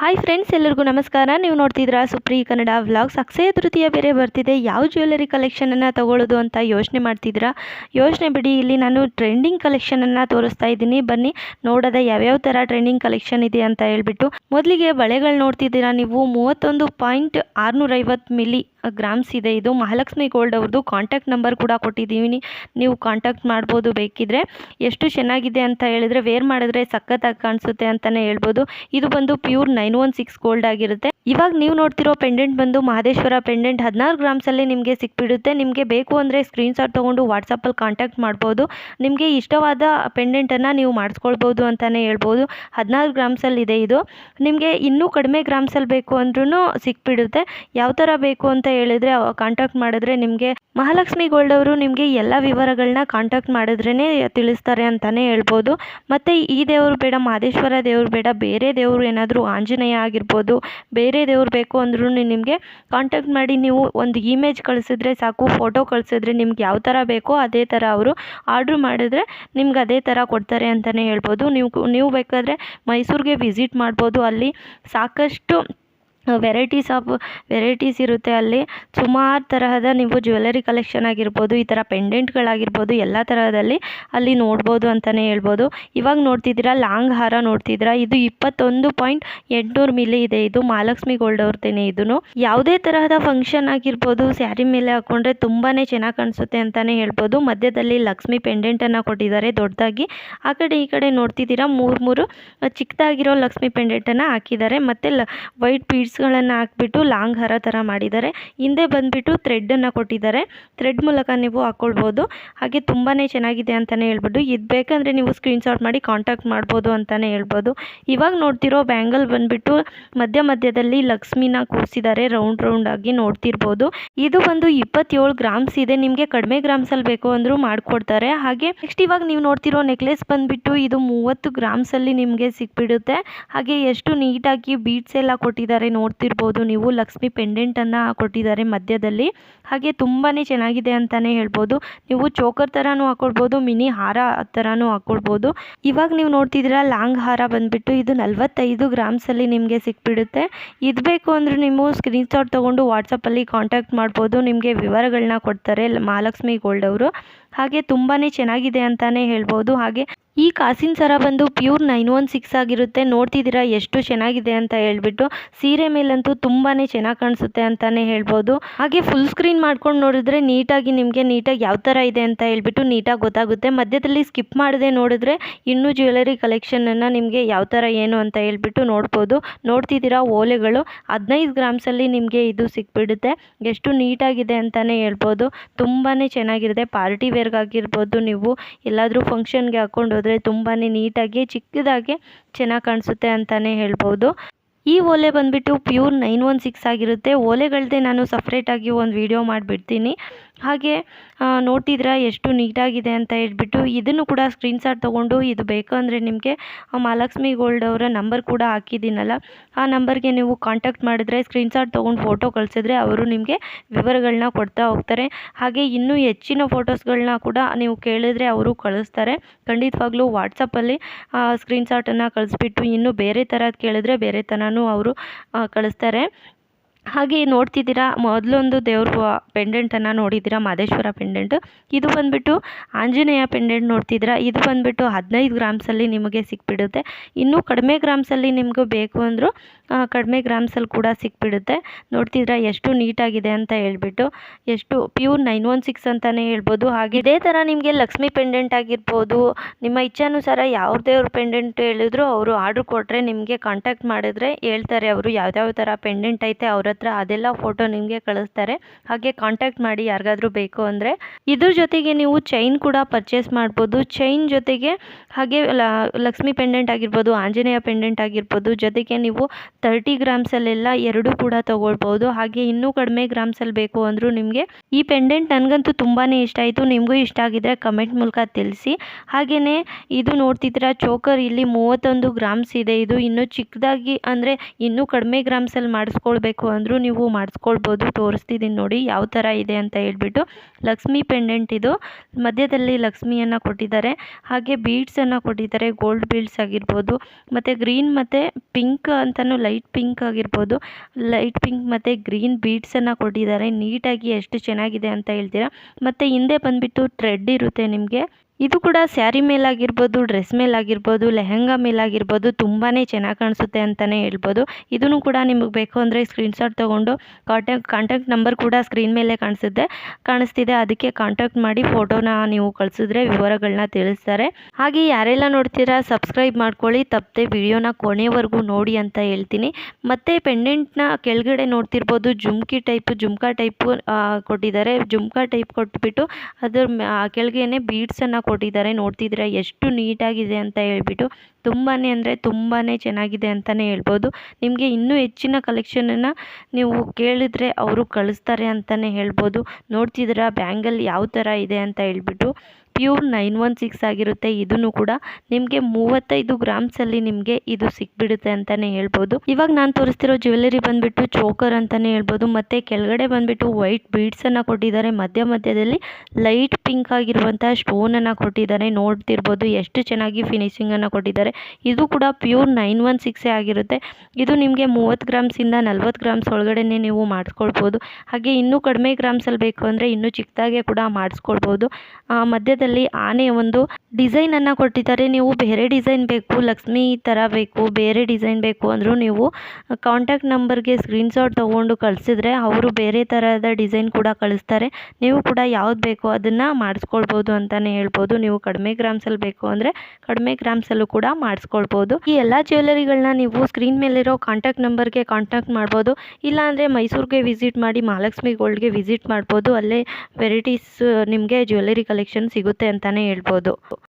Hi friends ಎಲ್ಲರಿಗೂ ನಮಸ್ಕಾರ. ನೀವು ನೋಡ್ತಿದ್ದೀರಾ ಸುಪ್ರಿ ಕನ್ನಡ ವ್ಲಾಗ್ಸ್ ಅಕ್ಷಯ ತೃತೀಯ ಬೇರೆ ಬರ್ತಿದೆ. ಯಾವ ಜ್ಯುವೆಲರಿ ಕಲೆಕ್ಷನನ್ನು ತಗೊಳ್ಳೋದು ಅಂತ ಯೋಚನೆ ಮಾಡ್ತಿದ್ದೀರಾ? ಯೋಚನೆ ಬಿಡಿ, ಇಲ್ಲಿ ನಾನು ಟ್ರೆಂಡಿಂಗ್ ಕಲೆಕ್ಷನನ್ನು ತೋರಿಸ್ತಾ ಇದ್ದೀನಿ. ಬನ್ನಿ, ನೋಡೋದ ಯಾವ್ಯಾವ ಥರ ಟ್ರೆಂಡಿಂಗ್ ಕಲೆಕ್ಷನ್ ಇದೆ ಅಂತ ಹೇಳ್ಬಿಟ್ಟು. ಮೊದಲಿಗೆ ಬಳೆಗಳು ನೋಡ್ತಿದ್ದೀರಾ ನೀವು? ಮೂವತ್ತೊಂದು ಪಾಯಿಂಟ್ ಆರುನೂರೈವತ್ತು ಮಿಲಿ ಗ್ರಾಮ್ಸ್ ಇದೆ. ಇದು ಮಹಾಲಕ್ಷ್ಮಿ ಗೋಲ್ಡ್ ಅವ್ರದ್ದು ಕಾಂಟ್ಯಾಕ್ಟ್ ನಂಬರ್ ಕೂಡ ಕೊಟ್ಟಿದ್ದೀವಿ. ನೀವು ಕಾಂಟ್ಯಾಕ್ಟ್ ಮಾಡ್ಬೋದು ಬೇಕಿದ್ರೆ. ಎಷ್ಟು ಚೆನ್ನಾಗಿದೆ ಅಂತ ಹೇಳಿದ್ರೆ, ವೇರ್ ಮಾಡಿದ್ರೆ ಸಖತ್ತಾಗಿ ಕಾಣಿಸುತ್ತೆ ಅಂತಲೇ ಹೇಳ್ಬೋದು. ಇದು ಬಂದು pure nine one six gold ಆಗಿರುತ್ತೆ. ಇವಾಗ ನೀವು ನೋಡ್ತಿರೋ ಪೆಂಡೆಂಟ್ ಬಂದು ಮಹದೇಶ್ವರ ಪೆಂಡೆಂಟ್ ಹದಿನಾರು ಗ್ರಾಮ್ಸಲ್ಲಿ ನಿಮಗೆ ಸಿಕ್ಬಿಡುತ್ತೆ. ನಿಮಗೆ ಬೇಕು ಅಂದರೆ ಸ್ಕ್ರೀನ್ಶಾಟ್ ತೊಗೊಂಡು ವಾಟ್ಸಪ್ಪಲ್ಲಿ ಕಾಂಟ್ಯಾಕ್ಟ್ ಮಾಡ್ಬೋದು. ನಿಮಗೆ ಇಷ್ಟವಾದ ಪೆಂಡೆಂಟನ್ನು ನೀವು ಮಾಡಿಸ್ಕೊಳ್ಬೋದು ಅಂತಲೇ ಹೇಳ್ಬೋದು. ಹದಿನಾರು ಗ್ರಾಮ್ಸಲ್ಲಿ ಇದೆ ಇದು. ನಿಮಗೆ ಇನ್ನೂ ಕಡಿಮೆ ಗ್ರಾಮ್ಸಲ್ಲಿ ಬೇಕು ಅಂದ್ರೂ ಸಿಕ್ಬಿಡುತ್ತೆ. ಯಾವ ಥರ ಬೇಕು ಅಂತ ಹೇಳಿದರೆ ಕಾಂಟ್ಯಾಕ್ಟ್ ಮಾಡಿದ್ರೆ ನಿಮಗೆ ಮಹಾಲಕ್ಷ್ಮಿ ಗೋಲ್ಡ್ ಅವರು ನಿಮಗೆ ಎಲ್ಲ ವಿವರಗಳನ್ನ ಕಾಂಟ್ಯಾಕ್ಟ್ ಮಾಡಿದ್ರೇ ತಿಳಿಸ್ತಾರೆ ಅಂತಲೇ ಹೇಳ್ಬೋದು. ಮತ್ತು ಈ ದೇವರು ಬೇಡ, ಮಹದೇಶ್ವರ ದೇವರು ಬೇಡ, ಬೇರೆ ದೇವರು ಏನಾದರೂ ಆಂಜನೇಯ ಆಗಿರ್ಬೋದು, ಬೇರೆ ದೇವ್ರು ಬೇಕು ಅಂದ್ರೂ ನಿಮಗೆ ಕಾಂಟ್ಯಾಕ್ಟ್ ಮಾಡಿ ನೀವು ಒಂದು ಇಮೇಜ್ ಕಳಿಸಿದ್ರೆ ಸಾಕು ಫೋಟೋ ಕಳಿಸಿದ್ರೆ ನಿಮ್ಗೆ ಯಾವ ಥರ ಬೇಕೋ ಅದೇ ಥರ ಅವರು ಆರ್ಡ್ರ್ ಮಾಡಿದ್ರೆ ನಿಮ್ಗೆ ಅದೇ ಥರ ಕೊಡ್ತಾರೆ ಅಂತಲೇ ಹೇಳ್ಬೋದು. ನೀವು ನೀವು ಬೇಕಾದರೆ ಮೈಸೂರಿಗೆ ವಿಸಿಟ್ ಮಾಡ್ಬೋದು. ಅಲ್ಲಿ ಸಾಕಷ್ಟು ವೆರೈಟೀಸ್ ಆಫ್ ವೆರೈಟೀಸ್ ಇರುತ್ತೆ ಅಲ್ಲಿ. ಸುಮಾರು ತರಹದ ನೀವು ಜ್ಯುವೆಲರಿ ಕಲೆಕ್ಷನ್ ಆಗಿರ್ಬೋದು, ಈ ಥರ ಪೆಂಡೆಂಟ್ಗಳಾಗಿರ್ಬೋದು ಎಲ್ಲ ತರಹದಲ್ಲಿ ಅಲ್ಲಿ ನೋಡ್ಬೋದು ಅಂತಲೇ ಹೇಳ್ಬೋದು. ಇವಾಗ ನೋಡ್ತಿದ್ದೀರಾ, ಲಾಂಗ್ ಹಾರ ನೋಡ್ತಿದ್ದೀರಾ, ಇದು ಇಪ್ಪತ್ತೊಂದು ಪಾಯಿಂಟ್ ಎಂಟುನೂರು ಮಿಲಿ ಇದೆ. ಇದು ಮಹಾಲಕ್ಷ್ಮಿ ಗೋಲ್ಡ್ ಅವ್ರದ್ದೇನೆ ಇದನ್ನು ಯಾವುದೇ ತರಹದ ಫಂಕ್ಷನ್ ಆಗಿರ್ಬೋದು ಸ್ಯಾರಿ ಮೇಲೆ ಹಾಕೊಂಡ್ರೆ ತುಂಬಾ ಚೆನ್ನಾಗಿ ಕಾಣಿಸುತ್ತೆ ಅಂತಲೇ ಹೇಳ್ಬೋದು. ಮಧ್ಯದಲ್ಲಿ ಲಕ್ಷ್ಮಿ ಪೆಂಡೆಂಟನ್ನು ಕೊಟ್ಟಿದ್ದಾರೆ ದೊಡ್ಡದಾಗಿ. ಆ ಕಡೆ ಈ ಕಡೆ ನೋಡ್ತಿದ್ದೀರಾ, ಮೂರು ಮೂರು ಚಿಕ್ಕದಾಗಿರೋ ಲಕ್ಷ್ಮಿ ಪೆಂಡೆಂಟನ್ನು ಹಾಕಿದ್ದಾರೆ. ಮತ್ತು ವೈಟ್ ಬೀಡ್ಸ್ ಗಳನ್ನು ಹಾಕ್ಬಿಟ್ಟು ಲಾಂಗ್ ಹರ ಥರ ಮಾಡಿದ್ದಾರೆ. ಹಿಂದೆ ಬಂದುಬಿಟ್ಟು ಥ್ರೆಡ್ಡನ್ನು ಕೊಟ್ಟಿದ್ದಾರೆ. ಥ್ರೆಡ್ ಮೂಲಕ ನೀವು ಹಾಕ್ಕೊಳ್ಬೋದು ಹಾಗೆ ತುಂಬಾ ಚೆನ್ನಾಗಿದೆ ಅಂತಲೇ ಹೇಳ್ಬೋದು. ಇದು ಬೇಕಂದರೆ ನೀವು ಸ್ಕ್ರೀನ್ಶಾಟ್ ಮಾಡಿ ಕಾಂಟ್ಯಾಕ್ಟ್ ಮಾಡ್ಬೋದು ಅಂತಲೇ ಹೇಳ್ಬೋದು. ಇವಾಗ ನೋಡ್ತಿರೋ ಬ್ಯಾಂಗಲ್ ಬಂದುಬಿಟ್ಟು ಮಧ್ಯ ಮಧ್ಯದಲ್ಲಿ ಲಕ್ಷ್ಮಿನ ಕೂರಿಸಿದ್ದಾರೆ. ರೌಂಡ್ ರೌಂಡ್ ಆಗಿ ನೋಡ್ತಿರ್ಬೋದು. ಇದು ಒಂದು ಇಪ್ಪತ್ತೇಳು ಗ್ರಾಮ್ಸ್ ಇದೆ. ನಿಮಗೆ ಕಡಿಮೆ ಗ್ರಾಮ್ಸಲ್ಲಿ ಬೇಕು ಅಂದರೂ ಮಾಡಿಕೊಡ್ತಾರೆ. ಹಾಗೆ ನೆಕ್ಸ್ಟ್ ಇವಾಗ ನೀವು ನೋಡ್ತಿರೋ ನೆಕ್ಲೆಸ್ ಬಂದುಬಿಟ್ಟು ಇದು ಮೂವತ್ತು ಗ್ರಾಮ್ಸಲ್ಲಿ ನಿಮಗೆ ಸಿಕ್ಬಿಡುತ್ತೆ. ಹಾಗೆ ಎಷ್ಟು ನೀಟಾಗಿ ಬೀಟ್ಸ್ ಎಲ್ಲ ಕೊಟ್ಟಿದ್ದಾರೆ ನೋಡ್ತಿರ್ಬೋದು. ನೀವು ಲಕ್ಷ್ಮಿ ಪೆಂಡೆಂಟನ್ನು ಕೊಟ್ಟಿದ್ದಾರೆ ಮಧ್ಯದಲ್ಲಿ. ಹಾಗೆ ತುಂಬಾ ಚೆನ್ನಾಗಿದೆ ಅಂತಲೇ ಹೇಳ್ಬೋದು. ನೀವು ಚೋಕರ್ ಥರನೂ ಹಾಕ್ಕೊಳ್ಬೋದು ಮಿನಿ ಹಾರ ಥರನೂ ಹಾಕ್ಕೊಳ್ಬೋದು ಇವಾಗ ನೀವು ನೋಡ್ತಿದ್ದೀರಾ, ಲಾಂಗ್ ಹಾರ ಬಂದ್ಬಿಟ್ಟು ಇದು ನಲ್ವತ್ತೈದು ಗ್ರಾಮ್ಸಲ್ಲಿ ನಿಮಗೆ ಸಿಕ್ಬಿಡುತ್ತೆ. ಇದು ಬೇಕು ಅಂದರೆ ನೀವು ಸ್ಕ್ರೀನ್ಶಾಟ್ ತೊಗೊಂಡು ವಾಟ್ಸಪ್ಪಲ್ಲಿ ಕಾಂಟ್ಯಾಕ್ಟ್ ಮಾಡ್ಬೋದು. ನಿಮಗೆ ವಿವರಗಳನ್ನ ಕೊಡ್ತಾರೆ ಮಹಾಲಕ್ಷ್ಮಿ ಗೋಲ್ಡ್ ಅವರು. ಹಾಗೆ ತುಂಬಾ ಚೆನ್ನಾಗಿದೆ ಅಂತಲೇ ಹೇಳ್ಬೋದು. ಹಾಗೆ ಈ ಕಾಸಿನ ಸರ ಬಂದು ಪ್ಯೂರ್ ನೈನ್ ಒನ್ ಸಿಕ್ಸ್ ಆಗಿರುತ್ತೆ. ನೋಡ್ತಿದ್ದೀರಾ ಎಷ್ಟು ಚೆನ್ನಾಗಿದೆ ಅಂತ ಹೇಳ್ಬಿಟ್ಟು ಸೀರೆ ಮೇಲಂತೂ ತುಂಬಾ ಚೆನ್ನಾಗಿ ಕಾಣಿಸುತ್ತೆ ಅಂತಲೇ ಹೇಳ್ಬೋದು. ಹಾಗೆ ಫುಲ್ ಸ್ಕ್ರೀನ್ ಮಾಡ್ಕೊಂಡು ನೋಡಿದ್ರೆ ನೀಟಾಗಿ ನಿಮಗೆ ನೀಟಾಗಿ ಯಾವ ಥರ ಇದೆ ಅಂತ ಹೇಳ್ಬಿಟ್ಟು ನೀಟಾಗಿ ಗೊತ್ತಾಗುತ್ತೆ. ಮಧ್ಯದಲ್ಲಿ ಸ್ಕಿಪ್ ಮಾಡದೆ ನೋಡಿದ್ರೆ ಇನ್ನೂ ಜ್ಯುವೆಲರಿ ಕಲೆಕ್ಷನನ್ನು ನಿಮಗೆ ಯಾವ ಥರ ಏನು ಅಂತ ಹೇಳ್ಬಿಟ್ಟು ನೋಡ್ಬೋದು. ನೋಡ್ತಿದ್ದೀರಾ ಓಲೆಗಳು. ಹದಿನೈದು ಗ್ರಾಮ್ಸಲ್ಲಿ ನಿಮಗೆ ಇದು ಸಿಕ್ಬಿಡುತ್ತೆ. ಎಷ್ಟು ನೀಟಾಗಿದೆ ಅಂತಲೇ ಹೇಳ್ಬೋದು. ತುಂಬಾ ಚೆನ್ನಾಗಿರುತ್ತೆ ಪಾರ್ಟಿ ವೇರ್ಗಾಗಿರ್ಬೋದು ನೀವು ಎಲ್ಲಾದರೂ ಫಂಕ್ಷನ್ಗೆ ಹಾಕ್ಕೊಂಡು ಹೋದರೆ ತುಂಬಾ ನೀಟಾಗಿ ಚಿಕ್ಕದಾಗಿ ಚೆನ್ನಾಗಿ ಕಾಣಿಸುತ್ತೆ ಅಂತಲೇ ಹೇಳ್ಬೋದು. ಈ ಓಲೆ ಬಂದುಬಿಟ್ಟು ಪ್ಯೂರ್ ನೈನ್ ಒನ್ ಸಿಕ್ಸ್ ಆಗಿರುತ್ತೆ. ಓಲೆಗಳದ್ದೇ ನಾನು ಸಪ್ರೇಟಾಗಿ ಒಂದು ವಿಡಿಯೋ ಮಾಡಿಬಿಡ್ತೀನಿ. ಹಾಗೆ ನೋಡ್ತಿದ್ರೆ ಎಷ್ಟು ನೀಟಾಗಿದೆ ಅಂತ ಹೇಳ್ಬಿಟ್ಟು ಇದನ್ನು ಕೂಡ ಸ್ಕ್ರೀನ್ಶಾಟ್ ತೊಗೊಂಡು ಇದು ಬೇಕು ಅಂದರೆ ನಿಮಗೆ ಮಹಾಲಕ್ಷ್ಮಿ ಗೋಲ್ಡ್ ಅವರ ನಂಬರ್ ಕೂಡ ಹಾಕಿದ್ದೀನಲ್ಲ. ಆ ನಂಬರ್ಗೆ ನೀವು ಕಾಂಟ್ಯಾಕ್ಟ್ ಮಾಡಿದ್ರೆ ಸ್ಕ್ರೀನ್ಶಾಟ್ ತೊಗೊಂಡು ಫೋಟೋ ಕಳಿಸಿದ್ರೆ ಅವರು ನಿಮಗೆ ವಿವರಗಳನ್ನ ಕೊಡ್ತಾ ಹೋಗ್ತಾರೆ. ಹಾಗೆ ಇನ್ನೂ ಹೆಚ್ಚಿನ ಫೋಟೋಸ್ಗಳನ್ನ ಕೂಡ ನೀವು ಕೇಳಿದ್ರೆ ಅವರು ಕಳಿಸ್ತಾರೆ. ಖಂಡಿತವಾಗ್ಲೂ ವಾಟ್ಸಪ್ಪಲ್ಲಿ ಸ್ಕ್ರೀನ್ಶಾಟನ್ನು ಕಳಿಸ್ಬಿಟ್ಟು ಇನ್ನೂ ಬೇರೆ ಥರದ್ದು ಕೇಳಿದ್ರೆ ಬೇರೆ ಥರನೂ ಅವರು ಕಳಿಸ್ತಾರೆ. ಹಾಗೆ ನೋಡ್ತಿದ್ದೀರಾ, ಮೊದಲೊಂದು ದೇವ್ರ ಪೆಂಡೆಂಟನ್ನು ನೋಡಿದ್ದೀರಾ, ಮಾದೇಶ್ವರ ಪೆಂಡೆಂಟ್ ಇದು ಬಂದುಬಿಟ್ಟು ಆಂಜನೇಯ ಪೆಂಡೆಂಟ್ ನೋಡ್ತಿದ್ದೀರಾ, ಇದು ಬಂದುಬಿಟ್ಟು ಹದಿನೈದು ಗ್ರಾಮ್ಸಲ್ಲಿ ನಿಮಗೆ ಸಿಕ್ಬಿಡುತ್ತೆ. ಇನ್ನೂ ಕಡಿಮೆ ಗ್ರಾಮ್ಸಲ್ಲಿ ನಿಮಗೂ ಬೇಕು ಅಂದರೂ ಕಡಿಮೆ ಗ್ರಾಮ್ಸಲ್ಲಿ ಕೂಡ ಸಿಕ್ಬಿಡುತ್ತೆ. ನೋಡ್ತಿದ್ದೀರಾ, ಎಷ್ಟು ನೀಟಾಗಿದೆ ಅಂತ ಹೇಳ್ಬಿಟ್ಟು, ಎಷ್ಟು ಪ್ಯೂರ್ ನೈನ್ ಒನ್ ಸಿಕ್ಸ್ ಅಂತಲೇ ಹೇಳ್ಬೋದು. ಹಾಗೆ ಇದೇ ಥರ ನಿಮಗೆ ಲಕ್ಷ್ಮಿ ಪೆಂಡೆಂಟ್ ಆಗಿರ್ಬೋದು. ನಿಮ್ಮ ಇಚ್ಛಾನುಸಾರ ಯಾವ ದೇವ್ರ ಪೆಂಡೆಂಟ್ ಹೇಳಿದ್ರು ಅವರು ಆರ್ಡ್ರ್ ಕೊಟ್ಟರೆ ನಿಮಗೆ ಕಾಂಟ್ಯಾಕ್ಟ್ ಮಾಡಿದ್ರೆ ಹೇಳ್ತಾರೆ. ಅವರು ಯಾವ್ಯಾವ ಥರ ಪೆಂಡೆಂಟ್ ಐತೆ ಅವ್ರ ಹತ್ರ ಅದೆಲ್ಲ ಫೋಟೋ ನಿಮಗೆ ಕಳಿಸ್ತಾರೆ. ಹಾಗೆ ಕಾಂಟ್ಯಾಕ್ಟ್ ಮಾಡಿ ಯಾರಿಗಾದ್ರೂ ಬೇಕು ಅಂದರೆ. ಇದ್ರ ಜೊತೆಗೆ ನೀವು ಚೈನ್ ಕೂಡ ಪರ್ಚೇಸ್ ಮಾಡ್ಬೋದು. ಚೈನ್ ಜೊತೆಗೆ ಹಾಗೆ ಲಕ್ಷ್ಮಿ ಪೆಂಡೆಂಟ್ ಆಗಿರ್ಬೋದು, ಆಂಜನೇಯ ಪೆಂಡೆಂಟ್ ಆಗಿರ್ಬೋದು, ಜೊತೆಗೆ ನೀವು ತರ್ಟಿ ಗ್ರಾಮ್ಸಲ್ಲೆಲ್ಲ ಎರಡೂ ಕೂಡ ತೊಗೊಳ್ಬೋದು. ಹಾಗೆ ಇನ್ನೂ ಕಡಿಮೆ ಗ್ರಾಮ್ಸಲ್ಲಿ ಬೇಕು ಅಂದರೂ ನಿಮಗೆ ಈ ಪೆಂಡೆಂಟ್ ನನಗಂತೂ ತುಂಬಾ ಇಷ್ಟ ಆಯಿತು. ನಿಮಗೂ ಇಷ್ಟ ಆಗಿದ್ರೆ ಕಮೆಂಟ್ ಮೂಲಕ ತಿಳಿಸಿ. ಹಾಗೆಯೇ ಇದು ನೋಡ್ತಿದ್ದೀರಾ ಚೋಕರ್ ಇಲ್ಲಿ ಮೂವತ್ತೊಂದು ಗ್ರಾಮ್ಸ್ ಇದೆ. ಇದು ಇನ್ನೂ ಚಿಕ್ಕದಾಗಿ ಅಂದರೆ ಇನ್ನೂ ಕಡಿಮೆ ಗ್ರಾಮ್ಸಲ್ಲಿ ಮಾಡಿಸ್ಕೊಳ್ಬೇಕು ಅಂದರೆ ಅಂದರೂ ನೀವು ಮಾಡಿಸ್ಕೊಳ್ಬೋದು ತೋರಿಸ್ತಿದ್ದೀನಿ ನೋಡಿ ಯಾವ ಥರ ಇದೆ ಅಂತ ಹೇಳ್ಬಿಟ್ಟು ಲಕ್ಷ್ಮಿ ಪೆಂಡೆಂಟ್ ಇದು. ಮಧ್ಯದಲ್ಲಿ ಲಕ್ಷ್ಮಿಯನ್ನು ಕೊಟ್ಟಿದ್ದಾರೆ. ಹಾಗೆ ಬೀಡ್ಸನ್ನು ಕೊಟ್ಟಿದ್ದಾರೆ ಗೋಲ್ಡ್ ಬೀಡ್ಸ್ ಆಗಿರ್ಬೋದು, ಮತ್ತು ಗ್ರೀನ್ ಮತ್ತು ಪಿಂಕ್ ಅಂತಲೂ ಲೈಟ್ ಪಿಂಕ್ ಆಗಿರ್ಬೋದು. ಲೈಟ್ ಪಿಂಕ್ ಮತ್ತು ಗ್ರೀನ್ ಬೀಡ್ಸನ್ನು ಕೊಟ್ಟಿದ್ದಾರೆ. ನೀಟಾಗಿ ಎಷ್ಟು ಚೆನ್ನಾಗಿದೆ ಅಂತ ಹೇಳ್ತೀರಾ? ಮತ್ತು ಹಿಂದೆ ಬಂದುಬಿಟ್ಟು ಥ್ರೆಡ್ ಇರುತ್ತೆ ನಿಮಗೆ. ಇದು ಕೂಡ ಸ್ಯಾರಿ ಮೇಲಾಗಿರ್ಬೋದು, ಡ್ರೆಸ್ ಮೇಲಾಗಿರ್ಬೋದು, ಲೆಹೆಂಗಾ ಮೇಲಾಗಿರ್ಬೋದು ತುಂಬಾ ಚೆನ್ನಾಗಿ ಕಾಣಿಸುತ್ತೆ ಅಂತಲೇ ಹೇಳ್ಬೋದು. ಇದನ್ನು ಕೂಡ ನಿಮಗೆ ಬೇಕು ಅಂದರೆ ಸ್ಕ್ರೀನ್ಶಾಟ್ ತೊಗೊಂಡು ಕಾಂಟ್ಯಾಕ್ಟ್ ಕಾಂಟ್ಯಾಕ್ಟ್ ನಂಬರ್ ಕೂಡ ಸ್ಕ್ರೀನ್ ಮೇಲೆ ಕಾಣಿಸುತ್ತೆ. ಕಾಣಿಸ್ತಿದೆ, ಅದಕ್ಕೆ ಕಾಂಟ್ಯಾಕ್ಟ್ ಮಾಡಿ ಫೋಟೋನ ನೀವು ಕಳಿಸಿದ್ರೆ ವಿವರಗಳನ್ನ ತಿಳಿಸ್ತಾರೆ. ಹಾಗೆ ಯಾರೆಲ್ಲ ನೋಡ್ತೀರಾ ಸಬ್ಸ್ಕ್ರೈಬ್ ಮಾಡ್ಕೊಳ್ಳಿ. ತಪ್ಪದೆ ವಿಡಿಯೋನ ಕೊನೆವರೆಗೂ ನೋಡಿ ಅಂತ ಹೇಳ್ತೀನಿ. ಮತ್ತು ಪೆಂಡೆಂಟ್ನ ಕೆಳಗಡೆ ನೋಡ್ತಿರ್ಬೋದು, ಜುಮ್ಕಿ ಟೈಪ್ ಜುಮ್ಕಾ ಟೈಪು ಕೊಟ್ಟಿದ್ದಾರೆ. ಜುಮ್ಕಾ ಟೈಪ್ ಕೊಟ್ಬಿಟ್ಟು ಅದ್ರ ಕೆಳಗೇನೆ ಬೀಡ್ಸನ್ನು ಕೊಟ್ಟಿದ್ದಾರೆ. ನೋಡ್ತಿದ್ದೀರಾ ಎಷ್ಟು ನೀಟಾಗಿದೆ ಅಂತ ಹೇಳ್ಬಿಟ್ಟು ತುಂಬಾ ಅಂದರೆ ತುಂಬಾ ಚೆನ್ನಾಗಿದೆ ಅಂತಲೇ ಹೇಳ್ಬೋದು. ನಿಮಗೆ ಇನ್ನೂ ಹೆಚ್ಚಿನ ಕಲೆಕ್ಷನನ್ನು ನೀವು ಕೇಳಿದ್ರೆ ಅವರು ಕಳಿಸ್ತಾರೆ ಅಂತಲೇ ಹೇಳ್ಬೋದು. ನೋಡ್ತಿದ್ದೀರಾ ಬ್ಯಾಂಗಲ್ ಯಾವ ಥರ ಇದೆ ಅಂತ ಹೇಳ್ಬಿಟ್ಟು ಪ್ಯೂರ್ ನೈನ್ ಒನ್ ಸಿಕ್ಸ್ ಆಗಿರುತ್ತೆ. ಇದನ್ನು ಕೂಡ ನಿಮಗೆ ಮೂವತ್ತೈದು ಗ್ರಾಮ್ಸಲ್ಲಿ ನಿಮಗೆ ಇದು ಸಿಕ್ಬಿಡುತ್ತೆ ಅಂತಲೇ ಹೇಳ್ಬೋದು. ಇವಾಗ ನಾನು ತೋರಿಸ್ತಿರೋ ಜ್ಯುವೆಲ್ಲರಿ ಬಂದುಬಿಟ್ಟು ಚೋಕರ್ ಅಂತಲೇ ಹೇಳ್ಬೋದು. ಮತ್ತು ಕೆಳಗಡೆ ಬಂದುಬಿಟ್ಟು ವೈಟ್ ಬೀಡ್ಸನ್ನು ಕೊಟ್ಟಿದ್ದಾರೆ. ಮಧ್ಯ ಮಧ್ಯದಲ್ಲಿ ಲೈಟ್ ಪಿಂಕ್ ಆಗಿರುವಂಥ ಸ್ಟೋನನ್ನು ಕೊಟ್ಟಿದ್ದಾರೆ. ನೋಡ್ತಿರ್ಬೋದು ಎಷ್ಟು ಚೆನ್ನಾಗಿ ಫಿನಿಶಿಂಗ್ ಫಿನಿಶಿಂಗನ್ನು ಕೊಟ್ಟಿದ್ದಾರೆ. ಇದು ಕೂಡ ಪ್ಯೂರ್ ನೈನ್ ಒನ್ ಸಿಕ್ಸೇ ಆಗಿರುತ್ತೆ. ಇದು ನಿಮಗೆ ಮೂವತ್ತು ಗ್ರಾಮ್ಸಿಂದ ನಲ್ವತ್ತು ಗ್ರಾಮ್ಸ್ ಒಳಗಡೆನೆ ನೀವು ಮಾಡಿಸ್ಕೊಳ್ಬೋದು. ಹಾಗೆ ಇನ್ನೂ ಕಡಿಮೆ ಗ್ರಾಮ್ಸಲ್ಲಿ ಬೇಕು ಅಂದರೆ ಇನ್ನೂ ಚಿಕ್ಕದಾಗೆ ಕೂಡ ಮಾಡಿಸ್ಕೊಳ್ಬೋದು. ಮಧ್ಯದಲ್ಲಿ ಆನೆ ಒಂದು ಡಿಸೈನನ್ನು ಕೊಟ್ಟಿದ್ದಾರೆ. ನೀವು ಬೇರೆ ಡಿಸೈನ್ ಬೇಕು, ಲಕ್ಷ್ಮಿ ಥರ ಬೇಕು, ಬೇರೆ ಡಿಸೈನ್ ಬೇಕು ಅಂದರೂ ನೀವು ಕಾಂಟ್ಯಾಕ್ಟ್ ನಂಬರ್ಗೆ ಸ್ಕ್ರೀನ್ಶಾಟ್ ತೊಗೊಂಡು ಕಳಿಸಿದ್ರೆ ಅವರು ಬೇರೆ ಥರದ ಡಿಸೈನ್ ಕೂಡ ಕಳಿಸ್ತಾರೆ. ನೀವು ಕೂಡ ಯಾವ್ದು ಬೇಕೋ ಅದನ್ನು ಮಾಡಿಸ್ಕೊಳ್ಬೋದು ಅಂತಲೇ ಹೇಳ್ಬೋದು. ನೀವು ಕಡಿಮೆ ಗ್ರಾಮ್ಸಲ್ಲಿ ಬೇಕು ಅಂದರೆ ಕಡಿಮೆ ಗ್ರಾಮ್ಸಲ್ಲೂ ಕೂಡ ಮಾಡಿಸ್ಕೊಳ್ಬೋದು. ಈ ಎಲ್ಲ ಜ್ಯುವೆಲರಿಗಳನ್ನ ನೀವು ಸ್ಕ್ರೀನ್ ಮೇಲಿರೋ ಕಾಂಟ್ಯಾಕ್ಟ್ ನಂಬರ್ಗೆ ಕಾಂಟ್ಯಾಕ್ಟ್ ಮಾಡ್ಬೋದು. ಇಲ್ಲಾಂದರೆ ಮೈಸೂರಿಗೆ ವಿಸಿಟ್ ಮಾಡಿ ಮಹಾಲಕ್ಷ್ಮಿ ಗೋಲ್ಡ್ಗೆ ವಿಸಿಟ್ ಮಾಡ್ಬೋದು. ಅಲ್ಲೇ ವೆರೈಟೀಸ್ ನಿಮಗೆ ಜ್ಯುವೆಲರಿ ಕಲೆಕ್ಷನ್ ಸಿಗುತ್ತೆ ಅಂತಲೇ ಹೇಳ್ಬೋದು.